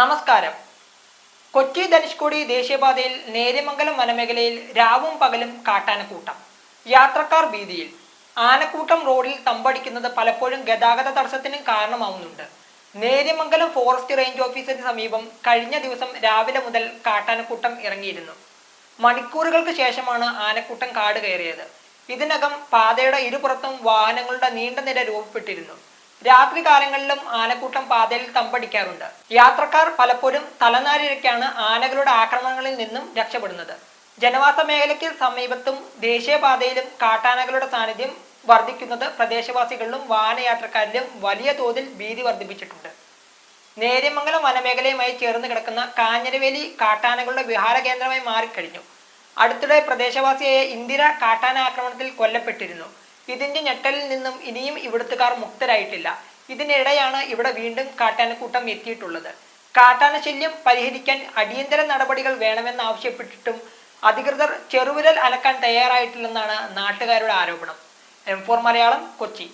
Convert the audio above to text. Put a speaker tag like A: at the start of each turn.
A: നമസ്കാരം. കൊച്ചി ധനുഷ്കോടി ദേശീയപാതയിൽ നേര്യമംഗലം വനമേഖലയിൽ രാവും പകലും കാട്ടാനക്കൂട്ടം. യാത്രക്കാർ ഭീതിയിൽ. ആനക്കൂട്ടം റോഡിൽ തമ്പടിക്കുന്നത് പലപ്പോഴും ഗതാഗത തടസ്സത്തിന് കാരണമാവുന്നുണ്ട്. നേര്യമംഗലം ഫോറസ്റ്റ് റേഞ്ച് ഓഫീസിന് സമീപം കഴിഞ്ഞ ദിവസം രാവിലെ മുതൽ കാട്ടാനക്കൂട്ടം ഇറങ്ങിയിരുന്നു. മണിക്കൂറുകൾക്ക് ശേഷമാണ് ആനക്കൂട്ടം കാട് കയറിയത്. ഇതിനകം പാതയുടെ ഇരുപുറത്തും വാഹനങ്ങളുടെ നീണ്ട നിര രൂപപ്പെട്ടിരുന്നു. രാത്രി കാലങ്ങളിലും ആനക്കൂട്ടം പാതയിൽ തമ്പടിക്കാറുണ്ട്. യാത്രക്കാർ പലപ്പോഴും തലനാരിഴയ്ക്കാണ് ആനകളുടെ ആക്രമണങ്ങളിൽ നിന്നും രക്ഷപ്പെടുന്നത്. ജനവാസ മേഖലയ്ക്ക് സമീപത്തും ദേശീയപാതയിലും കാട്ടാനകളുടെ സാന്നിധ്യം വർദ്ധിക്കുന്നത് പ്രദേശവാസികളിലും വാഹനയാത്രക്കാരിലും വലിയ തോതിൽ ഭീതി വർദ്ധിപ്പിച്ചിട്ടുണ്ട്. നേര്യമംഗലം വനമേഖലയുമായി ചേർന്ന് കിടക്കുന്ന കാഞ്ഞരവേലി കാട്ടാനകളുടെ വിഹാര കേന്ദ്രമായി മാറിക്കഴിഞ്ഞു. അടുത്തിടെ പ്രദേശവാസിയായ ഇന്ദിര കാട്ടാന ആക്രമണത്തിൽ കൊല്ലപ്പെട്ടിരുന്നു. ഇതിന്റെ ഞെട്ടലിൽ നിന്നും ഇനിയും ഇവിടുത്തുകാർ മുക്തരായിട്ടില്ല. ഇതിനിടെയാണ് ഇവിടെ വീണ്ടും കാട്ടാനക്കൂട്ടം എത്തിയിട്ടുള്ളത്. കാട്ടാന ശല്യം പരിഹരിക്കാൻ അടിയന്തര നടപടികൾ വേണമെന്നാവശ്യപ്പെട്ടിട്ടും അധികൃതർ ചെറുവിരൽ അലക്കാൻ തയ്യാറായിട്ടില്ലെന്നാണ് നാട്ടുകാരുടെ ആരോപണം. M four Malayalam Kochi.